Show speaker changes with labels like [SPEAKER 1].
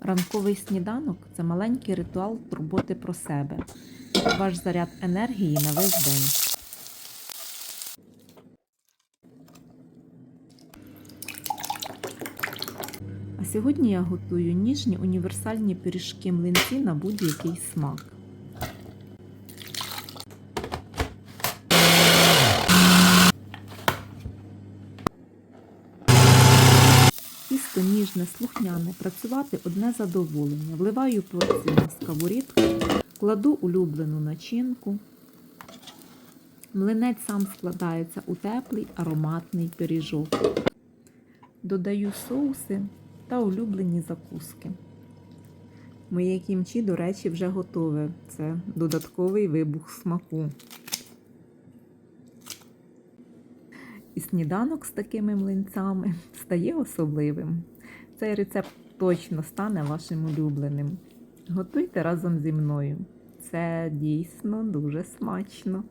[SPEAKER 1] Ранковий сніданок це маленький ритуал турботи про себе. Ваш заряд енергії на весь день. А сьогодні я готую ніжні універсальні пиріжки млинці на будь-який смак. Тісто ніжне, слухняне, працювати одне задоволення. Вливаю порцію на сковорідку, кладу улюблену начинку. Млинець сам складається у теплий ароматний пиріжок. Додаю соуси та улюблені закуски. Моє кімчі, до речі, вже готове. Це додатковий вибух смаку. І сніданок з такими млинцями стає особливим. Цей рецепт точно стане вашим улюбленим. Готуйте разом зі мною. Це дійсно дуже смачно.